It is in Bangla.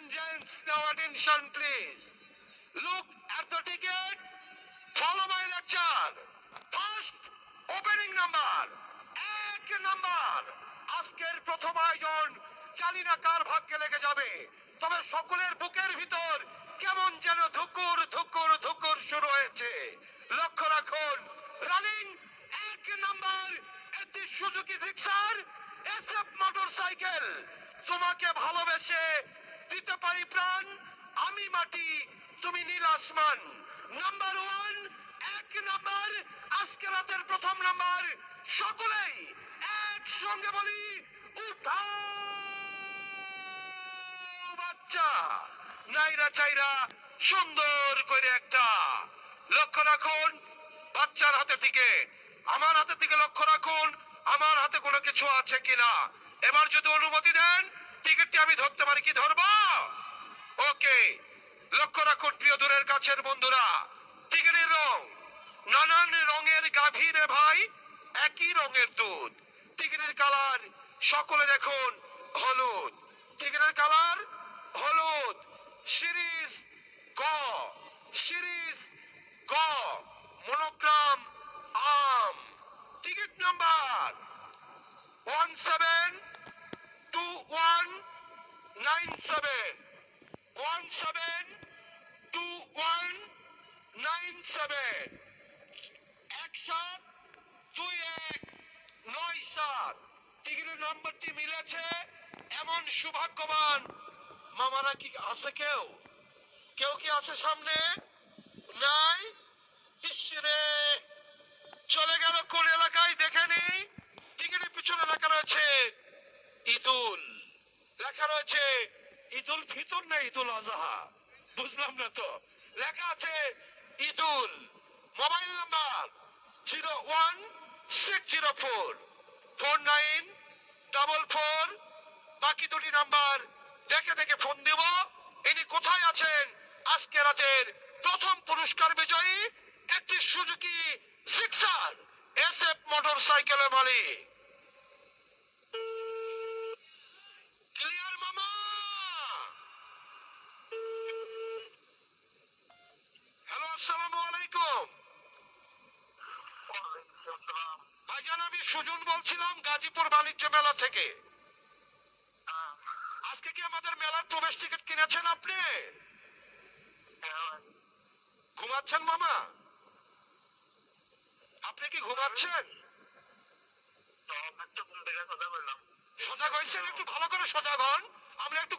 and now attention please. Look at the ticket. Follow my lecture. First, opening number. এক নাম্বার আজকের প্রথম আয়োজন জানি না কার ভাগ্যে লেগে যাবে তবে সকলের বুকের ভিতর কেমন যেন ধুকুর ধুকুর ধুকুর শুরু হয়েছে লক্ষ্য রাখুন রানিং এক নাম্বার একটি সুজুকি জিক্সার এসএফ মোটরসাইকেল তোমাকে ভালোবেসে দিতে পারি প্রাণ, আমি মাটি, তুমি নীল আসমান। নাম্বার ওয়ান এক নাম্বার আজকে রাতের প্রথম নাম্বার সকলেই একসঙ্গে বলি, উঠাও বাচ্চা। নাইরা চাইরা সুন্দর করে একটা, লক্ষ্য রাখুন, বাচ্চার হাতে থেকে আমার হাতে থেকে লক্ষ্য রাখুন, আমার হাতে কোনো কিছু আছে কিনা। এবার যদি অনুমতি দেন টিকিটটি আমি ধরতে পারি, কি ধরবো? ওকে, লক্ষ্য রাখুন প্রিয় দূরের কাছের বন্ধুরা। টিকিটের রং, নানান রঙের গাভী রে ভাই, একই রঙের দুধ। টিকিটের কালার সকলে দেখুন হলুদ। টিকিটের কালার হলুদ। সিরিজ ক সিরিজ ক মনোগ্রাম আম। Ticket number one seven one nine seven one seven two one nine seven এক সাত দুই এক নয় সাত টিকিটের নাম্বারটি মিলেছে, এমন সৌভাগ্যবান। মামারা কি আছে কেউ? কেউ কি আছে সামনে? নাই? ইসরে চলে গেল কোন এলাকায়, দেখে নেই টিকিটের পিছনে লেখা রয়েছে ঈদুল লেখা রয়েছে, ঈদুল ফিতর না ঈদুল আজহা? বুঝলাম না তো। লেখা আছে, Eidul mobile number zero one six zero four four nine double four. বাকি দুটি নাম্বার দেখে দেখে ফোন দিব। ইনি কোথায় আছেন? আজকে রাতের প্রথম পুরস্কার বিজয়ী একটি Suzuki Gixxer, S F motor সাইকেলের মালিক। আলাইকুম। ভাইজান আমি সুজন বলছিলাম গাজীপুর বাণিজ্য মেলা থেকে। আজকে কি আমাদের মেলার প্রবেশ টিকিট কিনেছেন আপনি? ঘুমাচ্ছেন মামা? আপনি কি ঘুমাচ্ছেন? সজাগ হয়েছেন একটু ভালো করে সজাগ হন আমরা একটু